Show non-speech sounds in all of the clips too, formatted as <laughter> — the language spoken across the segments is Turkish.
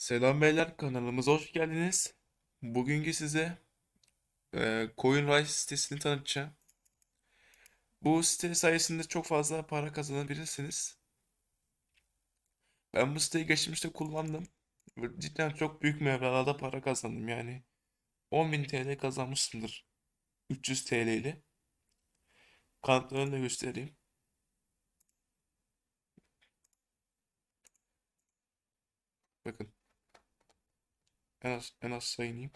Selam beyler kanalımıza hoş geldiniz. Bugünkü size e, CoinRise sitesini tanıtacağım. Bu site sayesinde çok fazla para kazanabilirsiniz. Ben bu siteyi geçmişte kullandım. Cidden çok büyük meblağlarda para kazandım yani. 10.000 TL kazanmışsındır. 300 TL ile. Kanıtlarını da göstereyim. Bakın en az en az sayayım.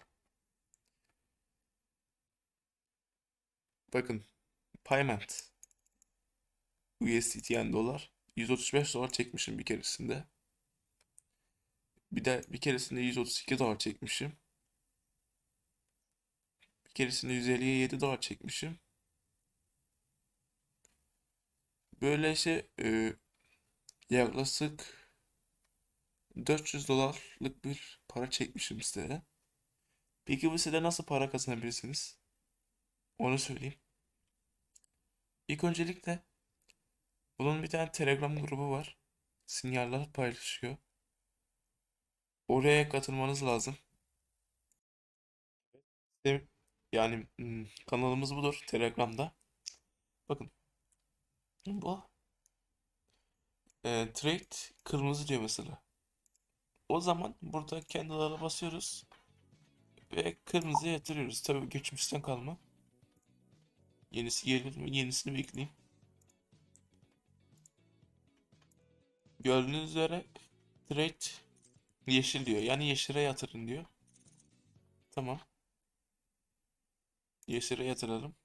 Bakın Payment USDT yani dolar 135 dolar çekmişim bir keresinde. Bir de bir keresinde 132 dolar çekmişim. Bir keresinde 150'ye 7 dolar çekmişim. Böyle şey e, yaklaşık 400 dolarlık bir para çekmişim siteye. Peki bu sitede nasıl para kazanabilirsiniz? Onu söyleyeyim. İlk öncelikle bunun bir tane Telegram grubu var. Sinyaller paylaşıyor. Oraya katılmanız lazım. Yani hmm, kanalımız budur Telegram'da. Bakın bu e, trade kırmızı diyor mesela. O zaman burada candle'lara basıyoruz ve kırmızıya yatırıyoruz. Tabii geçmişten kalma. Yenisi gelir mi? Yenisini bekleyeyim. Gördüğünüz üzere trade yeşil diyor. Yani yeşile yatırın diyor. Tamam. Yeşile yatıralım.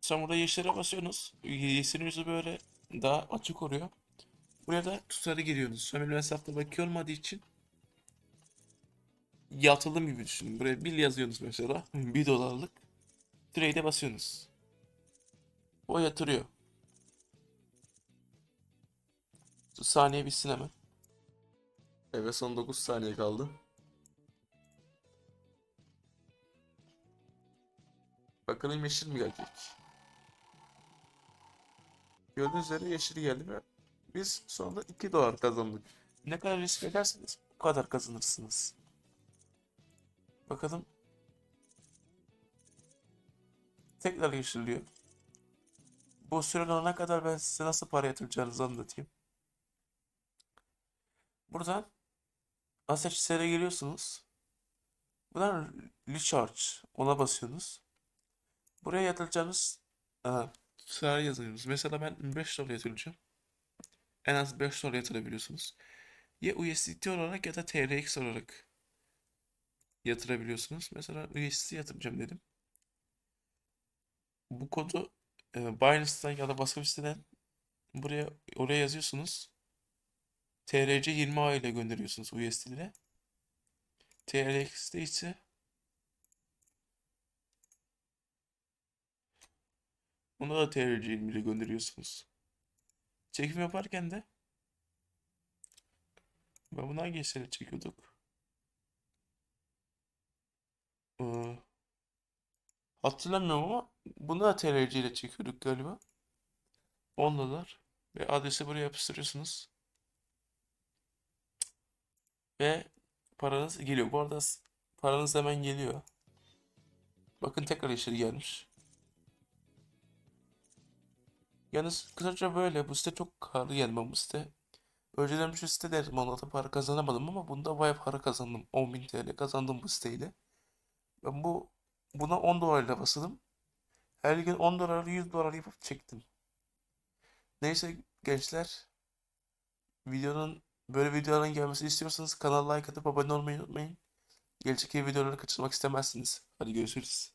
Sonra yeşile basıyorsunuz. Yeşilin yüzü böyle daha açık oluyor. Buraya da tutarı giriyorsunuz. Sömürü hesapta bakı olmadığı için yatılım gibi düşünün. Buraya bir yazıyorsunuz mesela. <laughs> Bir dolarlık. Trade'e basıyorsunuz. O yatırıyor. Şu saniye bitsin hemen. Evet son 9 saniye kaldı. Bakalım yeşil mi gelecek? Gördüğünüz üzere yeşil geldi ve biz sonunda 2 dolar kazandık. Ne kadar risk ederseniz o kadar kazanırsınız. Bakalım. Tekrar yeşilliyor. Bu süre dolana kadar ben size nasıl para yatıracağınızı anlatayım. Buradan Asset geliyorsunuz. Buradan Recharge ona basıyorsunuz. Buraya yatıracağınız aha, tutar yazıyorsunuz. Mesela ben 5 dolar yatıracağım. En az 5 dolar yatırabiliyorsunuz. Ya USDT olarak ya da TRX olarak yatırabiliyorsunuz. Mesela USDT yatıracağım dedim. Bu kodu e, Binance'dan ya da başka bir siteden buraya oraya yazıyorsunuz. TRC 20A ile gönderiyorsunuz USD ile. TRX'de ise Ona da TRC 20 ile gönderiyorsunuz. Çekim yaparken de ben bunu hangi esere çekiyorduk? Ee, hatırlamıyorum ama bunu da TRC ile çekiyorduk galiba. 10 dolar. Ve adresi buraya yapıştırıyorsunuz. Ve paranız geliyor. Bu arada paranız hemen geliyor. Bakın tekrar yeşil gelmiş. Yalnız kısaca böyle. Bu site çok karlı yani bu site. Önceden şu sitede Monat'a para kazanamadım ama bunda bayağı para kazandım. 10.000 TL kazandım bu siteyle. Ben bu buna 10 dolarla basıldım. Her gün 10 dolar 100 dolar yapıp çektim. Neyse gençler videonun böyle videoların gelmesini istiyorsanız kanala like atıp abone olmayı unutmayın. Gelecek videoları kaçırmak istemezsiniz. Hadi görüşürüz.